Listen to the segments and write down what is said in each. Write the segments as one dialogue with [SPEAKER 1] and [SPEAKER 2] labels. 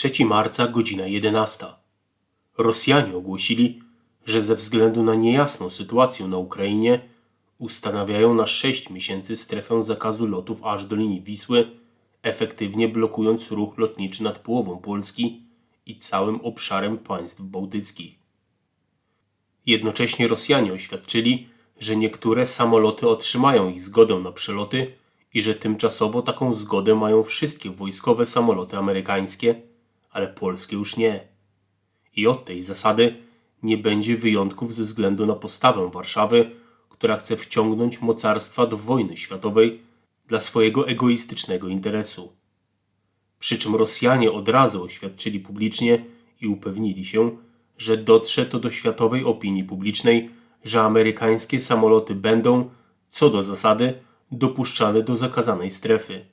[SPEAKER 1] 3 marca, godzina 11. Rosjanie ogłosili, że ze względu na niejasną sytuację na Ukrainie ustanawiają na 6 miesięcy strefę zakazu lotów aż do linii Wisły, efektywnie blokując ruch lotniczy nad połową Polski i całym obszarem państw bałtyckich. Jednocześnie Rosjanie oświadczyli, że niektóre samoloty otrzymają ich zgodę na przeloty i że tymczasowo taką zgodę mają wszystkie wojskowe samoloty amerykańskie, ale polskie już nie. I od tej zasady nie będzie wyjątków ze względu na postawę Warszawy, która chce wciągnąć mocarstwa do wojny światowej dla swojego egoistycznego interesu. Przy czym Rosjanie od razu oświadczyli publicznie i upewnili się, że dotrze to do światowej opinii publicznej, że amerykańskie samoloty będą, co do zasady, dopuszczane do zakazanej strefy.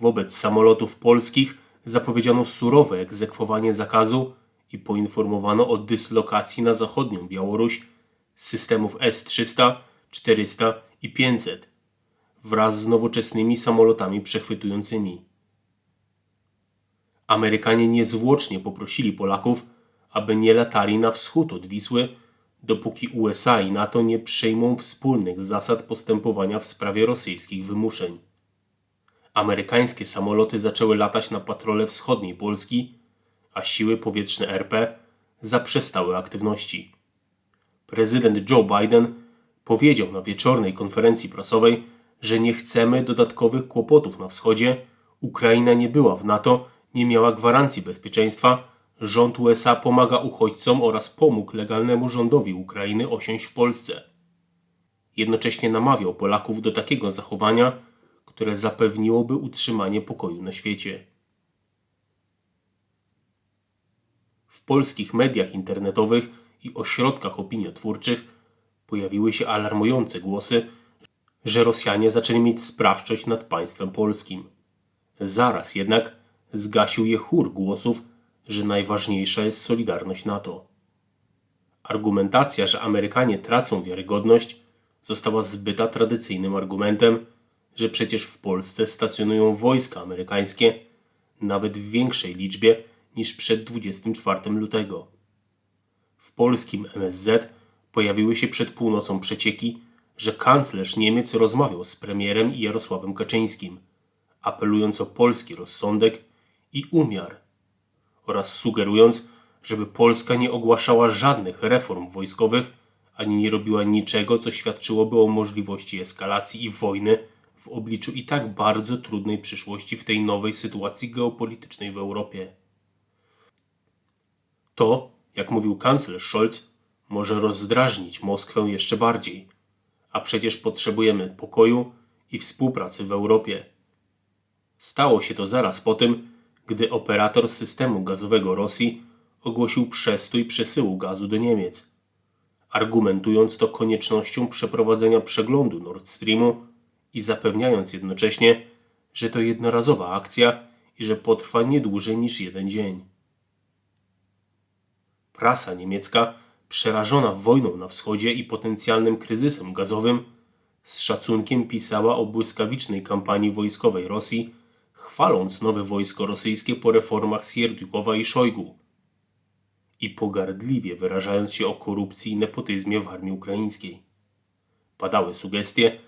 [SPEAKER 1] Wobec samolotów polskich zapowiedziano surowe egzekwowanie zakazu i poinformowano o dyslokacji na zachodnią Białoruś systemów S-300, 400 i 500 wraz z nowoczesnymi samolotami przechwytującymi. Amerykanie niezwłocznie poprosili Polaków, aby nie latali na wschód od Wisły, dopóki USA i NATO nie przyjmą wspólnych zasad postępowania w sprawie rosyjskich wymuszeń. Amerykańskie samoloty zaczęły latać na patrole wschodniej Polski, a siły powietrzne RP zaprzestały aktywności. Prezydent Joe Biden powiedział na wieczornej konferencji prasowej, że nie chcemy dodatkowych kłopotów na wschodzie, Ukraina nie była w NATO, nie miała gwarancji bezpieczeństwa, rząd USA pomaga uchodźcom oraz pomógł legalnemu rządowi Ukrainy osiąść w Polsce. Jednocześnie namawiał Polaków do takiego zachowania, które zapewniłoby utrzymanie pokoju na świecie. W polskich mediach internetowych i ośrodkach opiniotwórczych pojawiły się alarmujące głosy, że Rosjanie zaczęli mieć sprawczość nad państwem polskim. Zaraz jednak zgasił je chór głosów, że najważniejsza jest solidarność NATO. Argumentacja, że Amerykanie tracą wiarygodność, została zbyta tradycyjnym argumentem, że przecież w Polsce stacjonują wojska amerykańskie nawet w większej liczbie niż przed 24 lutego. W polskim MSZ pojawiły się przed północą przecieki, że kanclerz Niemiec rozmawiał z premierem Jarosławem Kaczyńskim, apelując o polski rozsądek i umiar oraz sugerując, żeby Polska nie ogłaszała żadnych reform wojskowych ani nie robiła niczego, co świadczyłoby o możliwości eskalacji i wojny w obliczu i tak bardzo trudnej przyszłości w tej nowej sytuacji geopolitycznej w Europie. To, jak mówił kanclerz Scholz, może rozdrażnić Moskwę jeszcze bardziej, a przecież potrzebujemy pokoju i współpracy w Europie. Stało się to zaraz po tym, gdy operator systemu gazowego Rosji ogłosił przestój przesyłu gazu do Niemiec, argumentując to koniecznością przeprowadzenia przeglądu Nord Streamu i zapewniając jednocześnie, że to jednorazowa akcja i że potrwa nie dłużej niż jeden dzień. Prasa niemiecka, przerażona wojną na wschodzie i potencjalnym kryzysem gazowym, z szacunkiem pisała o błyskawicznej kampanii wojskowej Rosji, chwaląc nowe wojsko rosyjskie po reformach Sierdziukowa i Szojgu i pogardliwie wyrażając się o korupcji i nepotyzmie w armii ukraińskiej. Padały sugestie,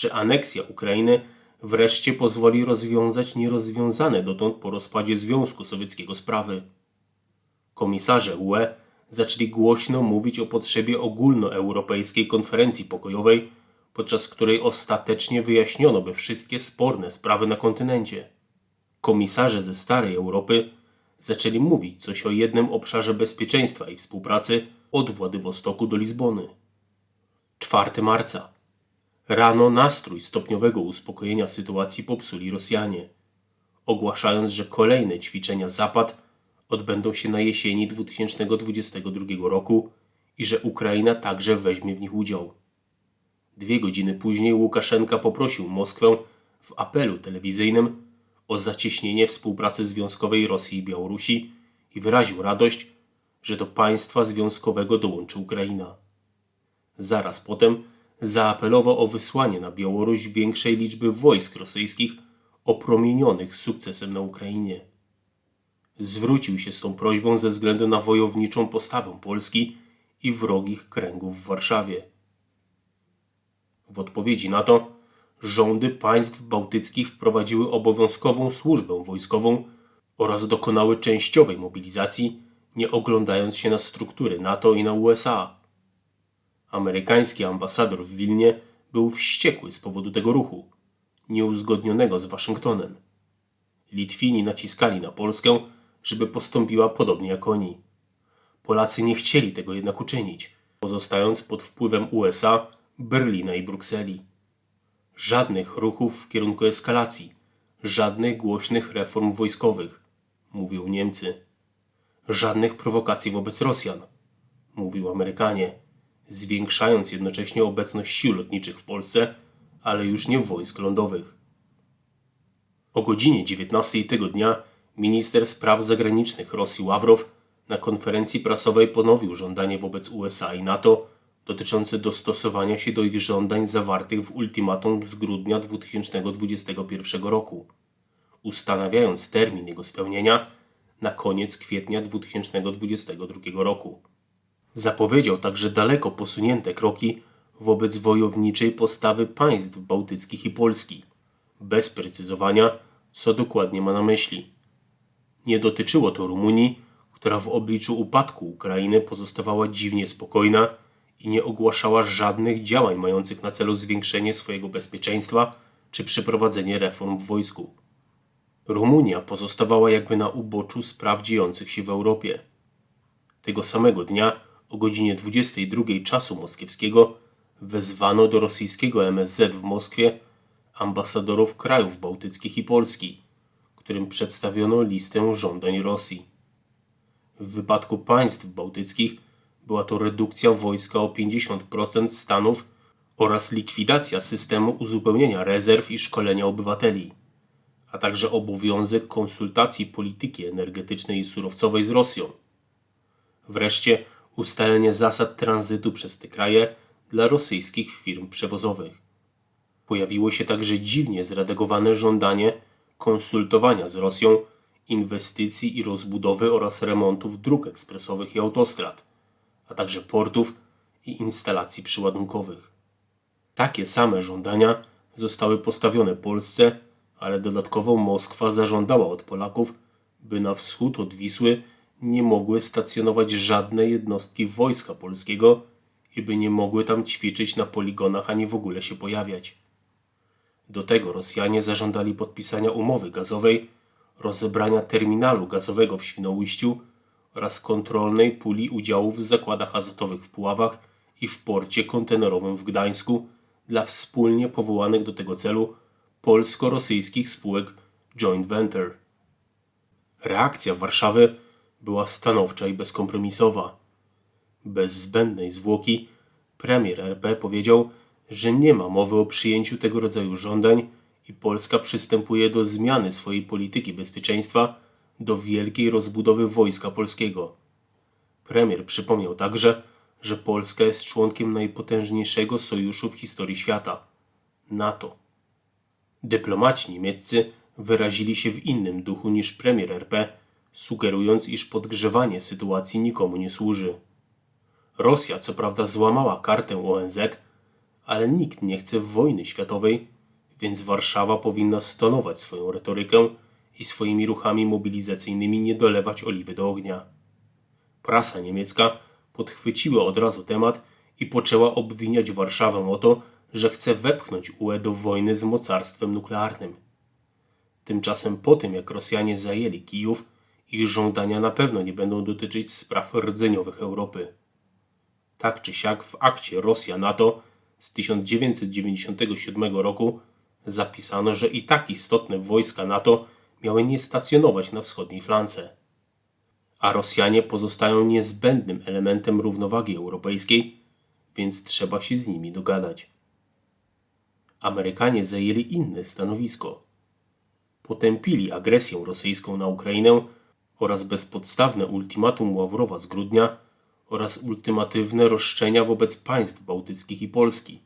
[SPEAKER 1] że aneksja Ukrainy wreszcie pozwoli rozwiązać nierozwiązane dotąd po rozpadzie Związku Sowieckiego sprawy. Komisarze UE zaczęli głośno mówić o potrzebie ogólnoeuropejskiej konferencji pokojowej, podczas której ostatecznie wyjaśniono by wszystkie sporne sprawy na kontynencie. Komisarze ze starej Europy zaczęli mówić coś o jednym obszarze bezpieczeństwa i współpracy od Władywostoku do Lizbony. 4 marca. Rano nastrój stopniowego uspokojenia sytuacji popsuli Rosjanie, ogłaszając, że kolejne ćwiczenia Zapad odbędą się na jesieni 2022 roku i że Ukraina także weźmie w nich udział. Dwie godziny później Łukaszenka poprosił Moskwę w apelu telewizyjnym o zacieśnienie współpracy związkowej Rosji i Białorusi i wyraził radość, że do państwa związkowego dołączy Ukraina. Zaraz potem zaapelował o wysłanie na Białoruś większej liczby wojsk rosyjskich opromienionych sukcesem na Ukrainie. zwrócił się z tą prośbą ze względu na wojowniczą postawę Polski i wrogich kręgów w Warszawie. W odpowiedzi na to rządy państw bałtyckich wprowadziły obowiązkową służbę wojskową oraz dokonały częściowej mobilizacji, nie oglądając się na struktury NATO i na USA. Amerykański ambasador w Wilnie był wściekły z powodu tego ruchu, nieuzgodnionego z Waszyngtonem. Litwini naciskali na Polskę, żeby postąpiła podobnie jak oni. Polacy nie chcieli tego jednak uczynić, pozostając pod wpływem USA, Berlina i Brukseli. Żadnych ruchów w kierunku eskalacji, żadnych głośnych reform wojskowych, mówił Niemcy. Żadnych prowokacji wobec Rosjan, mówił Amerykanie, zwiększając jednocześnie obecność sił lotniczych w Polsce, ale już nie wojsk lądowych. O godzinie 19 tego dnia minister spraw zagranicznych Rosji Ławrow na konferencji prasowej ponowił żądanie wobec USA i NATO dotyczące dostosowania się do ich żądań zawartych w ultimatum z grudnia 2021 roku, ustanawiając termin jego spełnienia na koniec kwietnia 2022 roku. Zapowiedział także daleko posunięte kroki wobec wojowniczej postawy państw bałtyckich i Polski, bez precyzowania, co dokładnie ma na myśli. Nie dotyczyło to Rumunii, która w obliczu upadku Ukrainy pozostawała dziwnie spokojna i nie ogłaszała żadnych działań mających na celu zwiększenie swojego bezpieczeństwa czy przeprowadzenie reform w wojsku. Rumunia pozostawała jakby na uboczu spraw dziejących się w Europie. Tego samego dnia o godzinie 22 czasu moskiewskiego wezwano do rosyjskiego MSZ w Moskwie ambasadorów krajów bałtyckich i Polski, którym przedstawiono listę żądań Rosji. W wypadku państw bałtyckich była to redukcja wojska o 50% stanów oraz likwidacja systemu uzupełnienia rezerw i szkolenia obywateli, a także obowiązek konsultacji polityki energetycznej i surowcowej z Rosją. Wreszcie ustalenie zasad tranzytu przez te kraje dla rosyjskich firm przewozowych. Pojawiło się także dziwnie zredagowane żądanie konsultowania z Rosją inwestycji i rozbudowy oraz remontów dróg ekspresowych i autostrad, a także portów i instalacji przyładunkowych. Takie same żądania zostały postawione Polsce, ale dodatkowo Moskwa zażądała od Polaków, by na wschód od Wisły nie mogły stacjonować żadne jednostki wojska polskiego i by nie mogły tam ćwiczyć na poligonach ani w ogóle się pojawiać. Do tego Rosjanie zażądali podpisania umowy gazowej, rozebrania terminalu gazowego w Świnoujściu oraz kontrolnej puli udziałów w zakładach azotowych w Puławach i w porcie kontenerowym w Gdańsku dla wspólnie powołanych do tego celu polsko-rosyjskich spółek joint venture. Reakcja Warszawy była stanowcza i bezkompromisowa. Bez zbędnej zwłoki premier RP powiedział, że nie ma mowy o przyjęciu tego rodzaju żądań i Polska przystępuje do zmiany swojej polityki bezpieczeństwa do wielkiej rozbudowy wojska polskiego. Premier przypomniał także, że Polska jest członkiem najpotężniejszego sojuszu w historii świata NATO. Dyplomaci niemieccy wyrazili się w innym duchu niż premier RP, sugerując, iż podgrzewanie sytuacji nikomu nie służy. Rosja co prawda złamała kartę ONZ, ale nikt nie chce wojny światowej, więc Warszawa powinna stonować swoją retorykę i swoimi ruchami mobilizacyjnymi nie dolewać oliwy do ognia. Prasa niemiecka podchwyciła od razu temat i poczęła obwiniać Warszawę o to, że chce wepchnąć UE do wojny z mocarstwem nuklearnym. Tymczasem po tym, jak Rosjanie zajęli Kijów, ich żądania na pewno nie będą dotyczyć spraw rdzeniowych Europy. Tak czy siak w akcie Rosja-NATO z 1997 roku zapisano, że i tak istotne wojska NATO miały nie stacjonować na wschodniej flance. A Rosjanie pozostają niezbędnym elementem równowagi europejskiej, więc trzeba się z nimi dogadać. Amerykanie zajęli inne stanowisko. Potępili agresję rosyjską na Ukrainę oraz bezpodstawne ultimatum Ławrowa z grudnia oraz ultimatywne roszczenia wobec państw bałtyckich i Polski,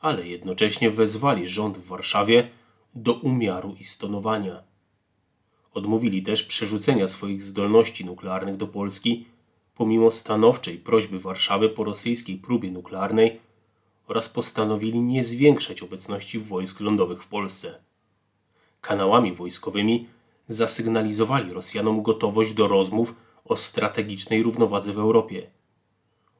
[SPEAKER 1] ale jednocześnie wezwali rząd w Warszawie do umiaru i stonowania. Odmówili też przerzucenia swoich zdolności nuklearnych do Polski, pomimo stanowczej prośby Warszawy po rosyjskiej próbie nuklearnej oraz postanowili nie zwiększać obecności wojsk lądowych w Polsce. Kanałami wojskowymi zasygnalizowali Rosjanom gotowość do rozmów o strategicznej równowadze w Europie,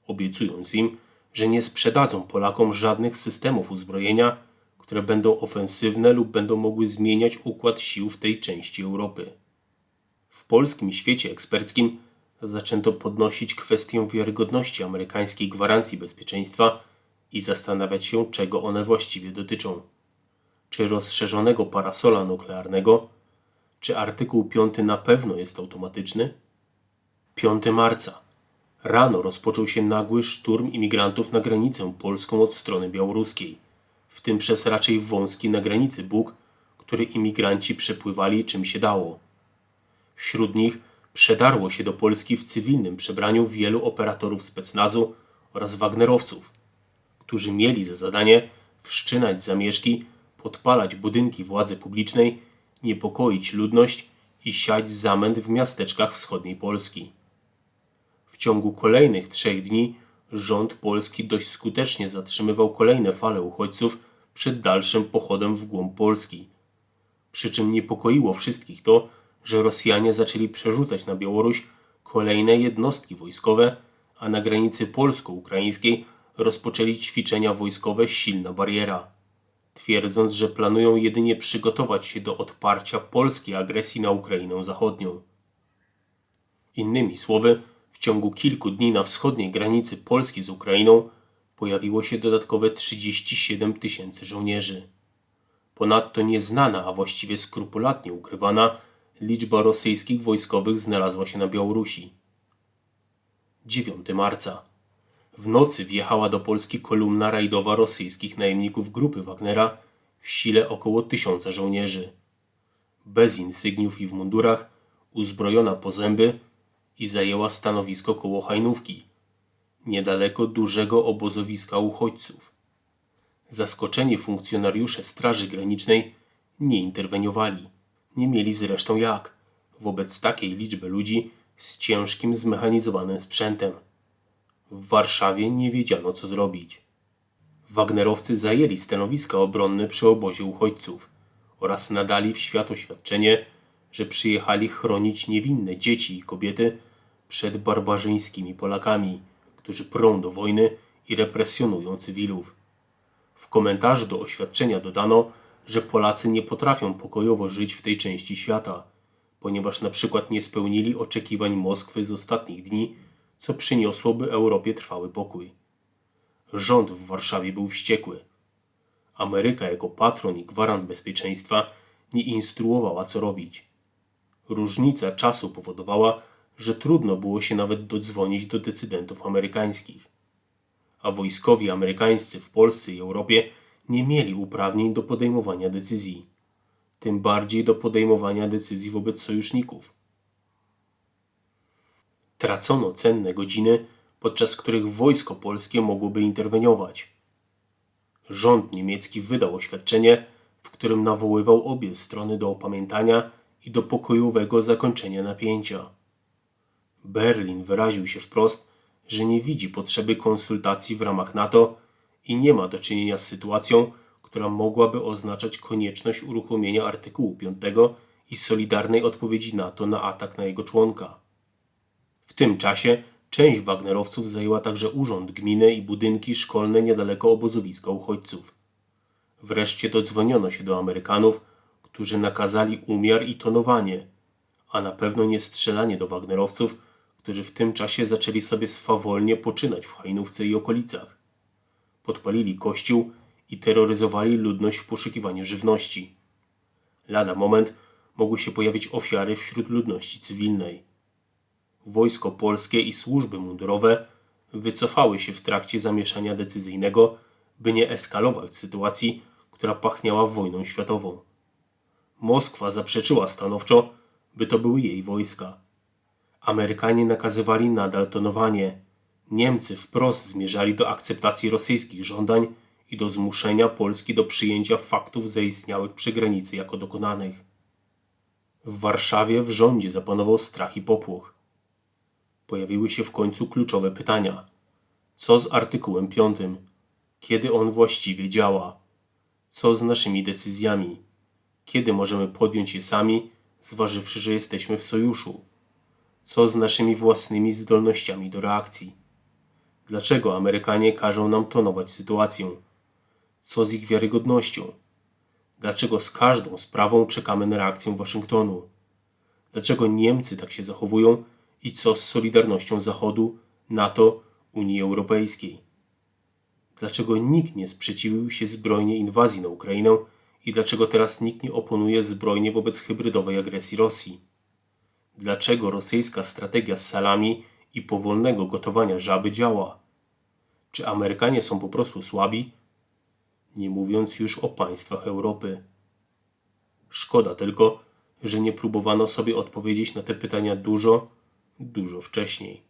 [SPEAKER 1] obiecując im, że nie sprzedadzą Polakom żadnych systemów uzbrojenia, które będą ofensywne lub będą mogły zmieniać układ sił w tej części Europy. W polskim świecie eksperckim zaczęto podnosić kwestię wiarygodności amerykańskiej gwarancji bezpieczeństwa i zastanawiać się, czego one właściwie dotyczą. Czy rozszerzonego parasola nuklearnego, czy artykuł 5 na pewno jest automatyczny? 5 marca. Rano rozpoczął się nagły szturm imigrantów na granicę polską od strony białoruskiej, w tym przez raczej wąski na granicy Bóg, który imigranci przepływali czym się dało. Wśród nich przedarło się do Polski w cywilnym przebraniu wielu operatorów specnazu oraz wagnerowców, którzy mieli za zadanie wszczynać zamieszki, podpalać budynki władzy publicznej, niepokoić ludność i siać zamęt w miasteczkach wschodniej Polski. W ciągu kolejnych trzech dni rząd polski dość skutecznie zatrzymywał kolejne fale uchodźców przed dalszym pochodem w głąb Polski. Przy czym niepokoiło wszystkich to, że Rosjanie zaczęli przerzucać na Białoruś kolejne jednostki wojskowe, a na granicy polsko-ukraińskiej rozpoczęli ćwiczenia wojskowe Silna Bariera, twierdząc, że planują jedynie przygotować się do odparcia polskiej agresji na Ukrainę Zachodnią. Innymi słowy, w ciągu kilku dni na wschodniej granicy Polski z Ukrainą pojawiło się dodatkowe 37 tysięcy żołnierzy. Ponadto nieznana, a właściwie skrupulatnie ukrywana, liczba rosyjskich wojskowych znalazła się na Białorusi. 9 marca. W nocy wjechała do Polski kolumna rajdowa rosyjskich najemników grupy Wagnera w sile około tysiąca żołnierzy. Bez insygniów i w mundurach, uzbrojona po zęby i zajęła stanowisko koło Hajnówki, niedaleko dużego obozowiska uchodźców. Zaskoczeni funkcjonariusze Straży Granicznej nie interweniowali. Nie mieli zresztą jak wobec takiej liczby ludzi z ciężkim zmechanizowanym sprzętem. W Warszawie nie wiedziano co zrobić. Wagnerowcy zajęli stanowiska obronne przy obozie uchodźców oraz nadali w świat oświadczenie, że przyjechali chronić niewinne dzieci i kobiety przed barbarzyńskimi Polakami, którzy prą do wojny i represjonują cywilów. W komentarzu do oświadczenia dodano, że Polacy nie potrafią pokojowo żyć w tej części świata, ponieważ na przykład nie spełnili oczekiwań Moskwy z ostatnich dni, co przyniosłoby Europie trwały pokój. Rząd w Warszawie był wściekły. Ameryka jako patron i gwarant bezpieczeństwa nie instruowała co robić. Różnica czasu powodowała, że trudno było się nawet dodzwonić do decydentów amerykańskich. A wojskowi amerykańscy w Polsce i Europie nie mieli uprawnień do podejmowania decyzji, tym bardziej do podejmowania decyzji wobec sojuszników. Tracono cenne godziny, podczas których wojsko polskie mogłoby interweniować. Rząd niemiecki wydał oświadczenie, w którym nawoływał obie strony do opamiętania i do pokojowego zakończenia napięcia. Berlin wyraził się wprost, że nie widzi potrzeby konsultacji w ramach NATO i nie ma do czynienia z sytuacją, która mogłaby oznaczać konieczność uruchomienia artykułu 5 i solidarnej odpowiedzi NATO na atak na jego członka. W tym czasie część Wagnerowców zajęła także urząd gminy i budynki szkolne niedaleko obozowiska uchodźców. Wreszcie dodzwoniono się do Amerykanów, którzy nakazali umiar i tonowanie, a na pewno nie strzelanie do Wagnerowców, którzy w tym czasie zaczęli sobie swawolnie poczynać w Hajnówce i okolicach. Podpalili kościół i terroryzowali ludność w poszukiwaniu żywności. Lada moment mogły się pojawić ofiary wśród ludności cywilnej. Wojsko polskie i służby mundurowe wycofały się w trakcie zamieszania decyzyjnego, by nie eskalować sytuacji, która pachniała wojną światową. Moskwa zaprzeczyła stanowczo, by to były jej wojska. Amerykanie nakazywali nadal tonowanie. Niemcy wprost zmierzali do akceptacji rosyjskich żądań i do zmuszenia Polski do przyjęcia faktów zaistniałych przy granicy jako dokonanych. W Warszawie w rządzie zapanował strach i popłoch. Pojawiły się w końcu kluczowe pytania. Co z artykułem 5? Kiedy on właściwie działa? Co z naszymi decyzjami? Kiedy możemy podjąć je sami, zważywszy, że jesteśmy w sojuszu? Co z naszymi własnymi zdolnościami do reakcji? Dlaczego Amerykanie każą nam tonować sytuację? Co z ich wiarygodnością? Dlaczego z każdą sprawą czekamy na reakcję Waszyngtonu? Dlaczego Niemcy tak się zachowują i co z solidarnością Zachodu, NATO, Unii Europejskiej? Dlaczego nikt nie sprzeciwił się zbrojnie inwazji na Ukrainę i dlaczego teraz nikt nie oponuje zbrojnie wobec hybrydowej agresji Rosji? Dlaczego rosyjska strategia z salami i powolnego gotowania żaby działa? Czy Amerykanie są po prostu słabi? Nie mówiąc już o państwach Europy. Szkoda tylko, że nie próbowano sobie odpowiedzieć na te pytania dużo, dużo wcześniej.